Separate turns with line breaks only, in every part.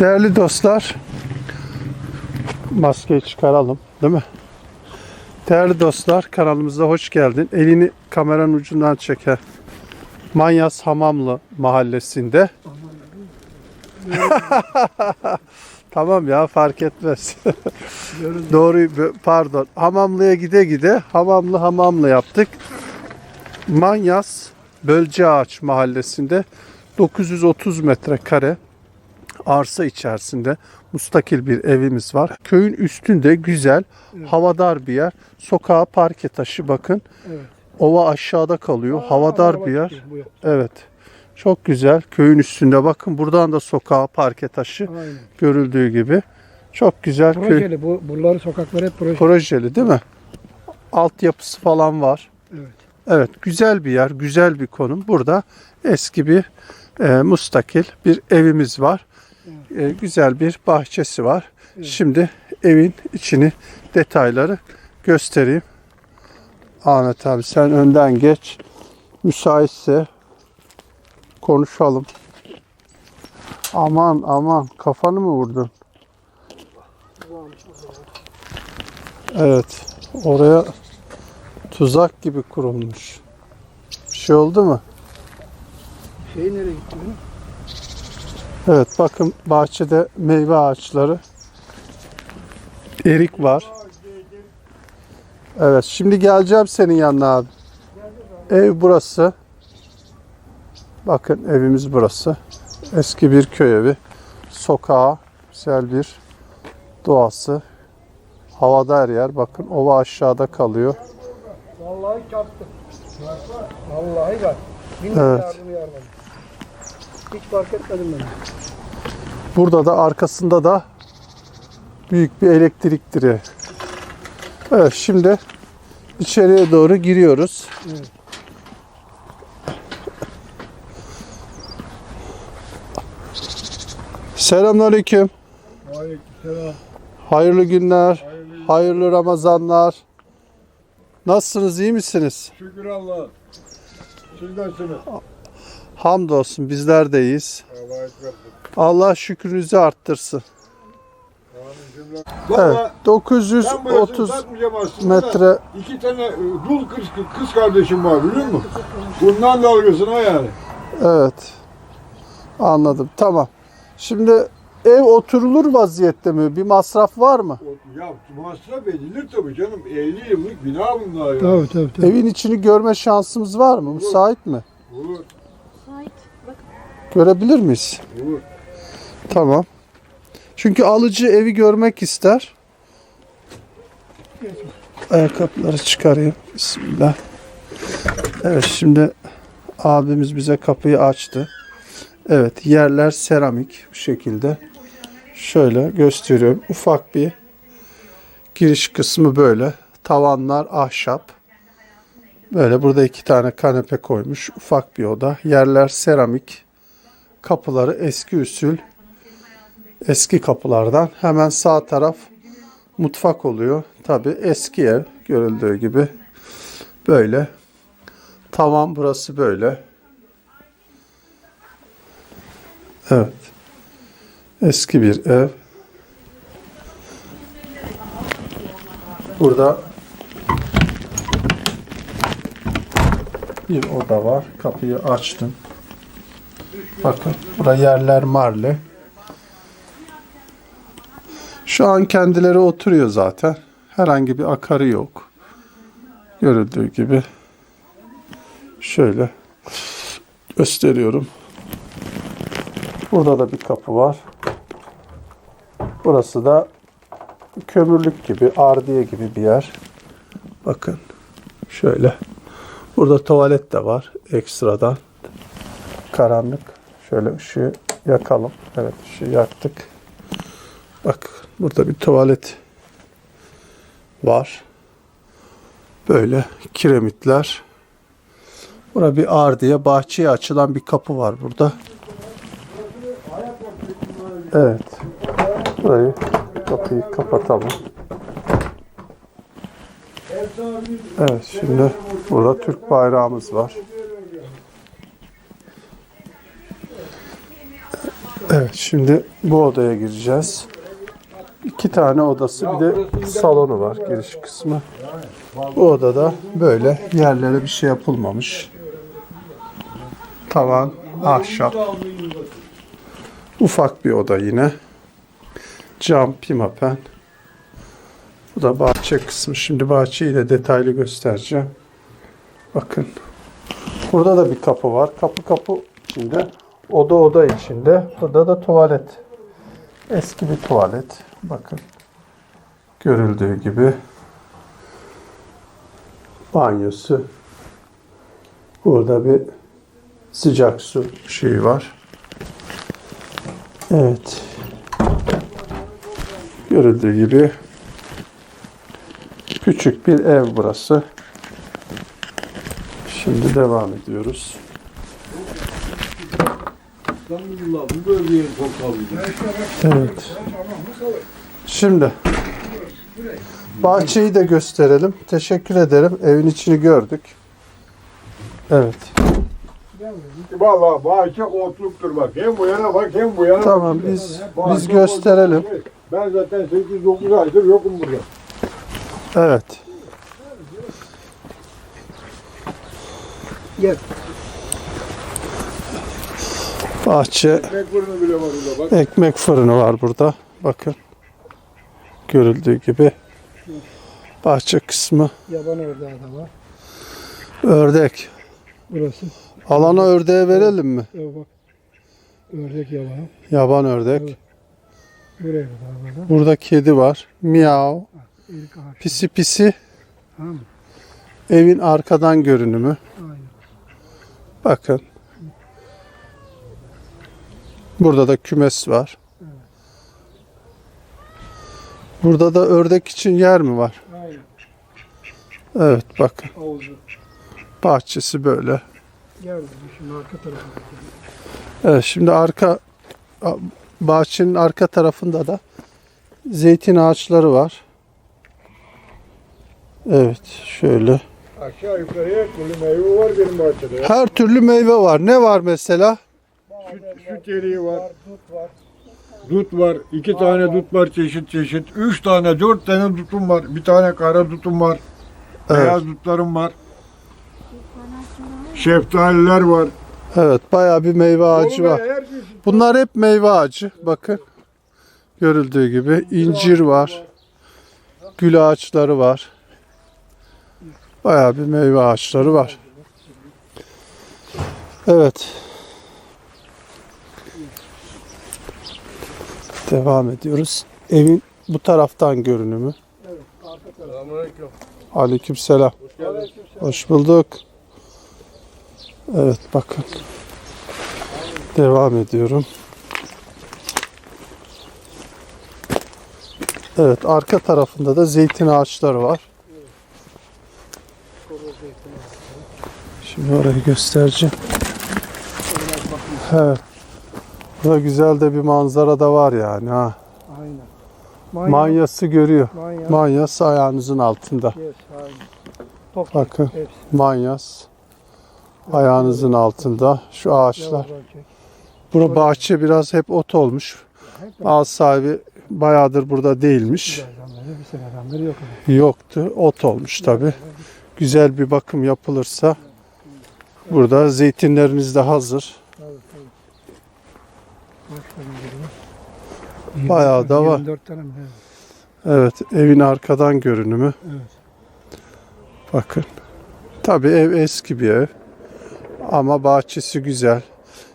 Değerli dostlar, maskeyi çıkaralım, değil mi? Değerli dostlar, kanalımıza hoş geldin. Elini kameranın ucundan çeker. Manyas Hamamlı mahallesinde. tamam ya fark etmez. Doğru pardon. Hamamlı'ya gide gide Hamamlı Hamamlı yaptık. Manyas Bölce Ağaç mahallesinde 930 metrekare arsa içerisinde mustakil bir evimiz var. Köyün üstünde güzel, havadar bir yer. Sokağa parke taşı bakın.
Evet.
Ova aşağıda kalıyor. havadar
araba
bir yer. Evet. Çok güzel. Köyün üstünde bakın buradan da sokağa parke taşı
Aynen.
görüldüğü gibi. Çok güzel köy
Projeli bu buraları sokaklar hep proje.
projeli değil mi? Altyapısı falan var.
Evet.
Evet, güzel bir yer, güzel bir konum. Burada eski bir e, mustakil bir evimiz var. E, güzel bir bahçesi var. Şimdi evin içini, detayları göstereyim. Ahmet abi sen önden geç. Müsaitse konuşalım. Aman aman kafanı mı vurdun? Evet. Oraya tuzak gibi kurulmuş. Bir şey oldu mu?
Şey nereye gitti?
Evet bakın bahçede meyve ağaçları. Erik var. Evet şimdi geleceğim senin yanına abi. Ev burası. Bakın evimiz burası. Eski bir köy evi. Sokağı, güzel bir doğası. Havada her yer. Bakın ova aşağıda kalıyor.
Vallahi çarptı. Vallahi bak.
Evet.
Hiç fark etmedim ben.
Burada da arkasında da büyük bir elektrik direği. Evet şimdi içeriye doğru giriyoruz.
Evet.
Selamünaleyküm.
Aleykümselam.
Hayırlı günler.
Hayırlı
Hayırlı Ramazanlar. Nasılsınız? iyi misiniz?
şükür Allah. Siz nasılsınız?
Hamdolsun bizler de iyiyiz.
Allah
şükrünüzü arttırsın. Evet,
Valla ben bu
930
satmayacağım aslında.
metre.
İki tane e, dul kız, kız kardeşim var biliyor musun? Bundan dalgasına yani.
Evet. Anladım. Tamam. Şimdi ev oturulur vaziyette mi? Bir masraf var mı?
Ya masraf edilir tabii canım. 50 yıllık bina bunlar ya.
Tabii tabii tabii.
Evin içini görme şansımız var mı? Müsait mi?
Olur,
Görebilir miyiz?
olur.
Tamam. Çünkü alıcı evi görmek ister. Ayakkabıları çıkarayım. Bismillah. Evet şimdi abimiz bize kapıyı açtı. Evet yerler seramik bu şekilde. Şöyle gösteriyorum. Ufak bir giriş kısmı böyle. Tavanlar ahşap. Böyle burada iki tane kanepe koymuş. Ufak bir oda. Yerler seramik. Kapıları eski usul eski kapılardan. Hemen sağ taraf mutfak oluyor. Tabi eski ev görüldüğü gibi. Böyle. Tavan burası böyle. Evet. Eski bir ev. Burada bir oda var. Kapıyı açtım. Bakın burada yerler marle. Şu an kendileri oturuyor zaten. Herhangi bir akarı yok. Görüldüğü gibi. Şöyle gösteriyorum. Burada da bir kapı var. Burası da kömürlük gibi, ardiye gibi bir yer. Bakın şöyle. Burada tuvalet de var ekstradan. Karanlık. Şöyle ışığı yakalım. Evet ışığı yaktık. Bak burada bir tuvalet var. Böyle kiremitler. Burada bir ardiye bahçeye açılan bir kapı var burada. Evet. Burayı kapıyı kapatalım. Evet şimdi burada Türk bayrağımız var. Evet. Evet şimdi bu odaya gireceğiz. İki tane odası bir de salonu var giriş kısmı. Bu odada böyle yerlere bir şey yapılmamış. Tavan ahşap. Ufak bir oda yine. Cam pimapen. Bu da bahçe kısmı. Şimdi bahçeyi de detaylı göstereceğim. Bakın. Burada da bir kapı var. Kapı kapı içinde. Oda oda içinde. Burada da tuvalet. Eski bir tuvalet. Bakın. Görüldüğü gibi. Banyosu. Burada bir sıcak su şeyi var. Evet. Görüldüğü gibi küçük bir ev burası. Şimdi devam ediyoruz.
Estağfurullah bu bölgeye.
Evet. Şimdi bahçeyi de gösterelim. Teşekkür ederim. Evin içini gördük. Evet.
Vallahi bahçe otluktur bak. Hem bu yana bak hem bu yana.
Tamam
bak.
biz
Bahçe
biz gösterelim.
otluktur. Ben zaten 8-9 aydır yokum burada.
Evet.
Gel.
Bahçe
Ekmek fırını bile var burada bak.
ekmek fırını var burada. Bakın. Görüldüğü gibi. Bahçe kısmı
Yaban ördeği de var.
ördek.
Burası.
Alana ördeğe verelim mi?
Evet bak. Ördek yabağı.
Yaban ördek.
Buraya kadar burada.
Burada kedi var.
Ağaç.
Pisi pisi.
Tamam?
Evin arkadan görünümü.
Aynen.
Bakın. Burada da kümes var. Burada da ördek için yer mi var?
Aynen.
Evet bakın.
Havuzu.
Bahçesi böyle.
Gel şimdi arka tarafa.
Evet şimdi arka bahçenin arka tarafında da zeytin ağaçları var. Evet şöyle.
Aşağı yukarıya türlü meyve var benim bahçede.
Her türlü meyve var. Ne var mesela?
Süt, eriği var. Dut var. iki tane dut var çeşit çeşit. Üç tane, dört tane dutum var. Bir tane kara dutum var.
Evet.
Beyaz dutlarım var. Şeftaliler var.
Evet bayağı bir meyve ağacı var.
çeşit
Bunlar hep meyve ağacı. Bakın. Görüldüğü gibi incir var. Gül ağaçları var. Bayağı bir meyve ağaçları var. Evet. Devam ediyoruz. Evin bu taraftan görünümü. Aleykümselam. Hoş bulduk. Evet bakın. Devam ediyorum. Evet arka tarafında da zeytin ağaçları var. Şimdi orayı göstereceğim. Evet. Burada güzel de bir manzara da var yani ha.
Aynen. Manyak.
Manyası görüyor. Manyas ayağınızın altında.
Yes, aynen. Top
Bakın
hepsi.
manyas ayağınızın altında. Şu ağaçlar. Bura bahçe biraz hep ot olmuş. Ağaç sahibi bayağıdır burada değilmiş. Yoktu. Ot olmuş tabi. Güzel bir bakım yapılırsa burada zeytinleriniz de hazır.
Tabii tabii. Başlarım geliyor.
Bayağı da var.
24 tane mi? Evet.
Evin arkadan görünümü.
Evet.
Bakın. Tabi ev eski bir ev. Ama bahçesi güzel.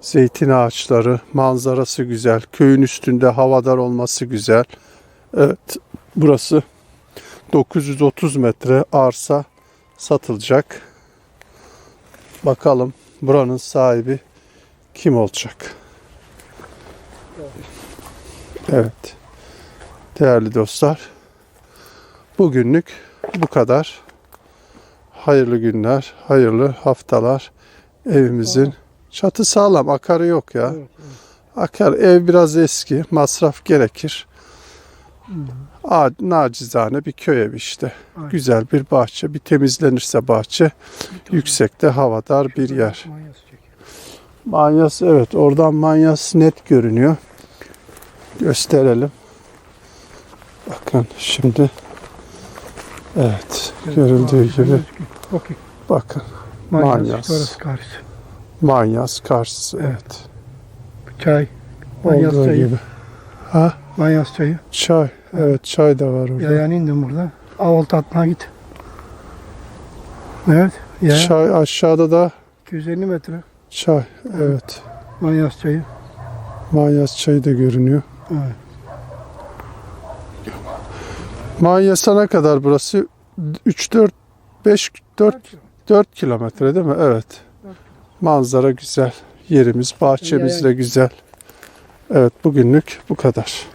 Zeytin ağaçları, manzarası güzel. Köyün üstünde havadar olması güzel. Evet burası 930 metre arsa satılacak. Bakalım buranın sahibi kim olacak? Evet. Değerli dostlar. Bugünlük bu kadar. Hayırlı günler, hayırlı haftalar. Evimizin çatı sağlam, akarı yok ya. Akar ev biraz eski, masraf gerekir. A, nacizane bir köy evi işte.
Aynen.
Güzel bir bahçe, bir temizlenirse bahçe, yüksekte havadar bir yer. Manyas evet oradan Manyas net görünüyor. Gösterelim. Bakın şimdi evet görüldüğü gibi bakın
Manyas.
Manyas. Karşısı evet.
Çay. Manyas
Olduğu
çayı.
gibi. Ha
Manyas çayı.
çay evet çay da var orada.
Yayan indim burada. Avul tatına git. Evet. Yaya.
Çay aşağıda da
250 metre.
çay evet.
Manyas çayı.
Manyas çayı da görünüyor.
Evet.
Manyas'a ne kadar burası? 3 4 5 4 4 kilometre değil mi? Evet. Manzara güzel. Yerimiz, bahçemiz de güzel. Evet bugünlük bu kadar.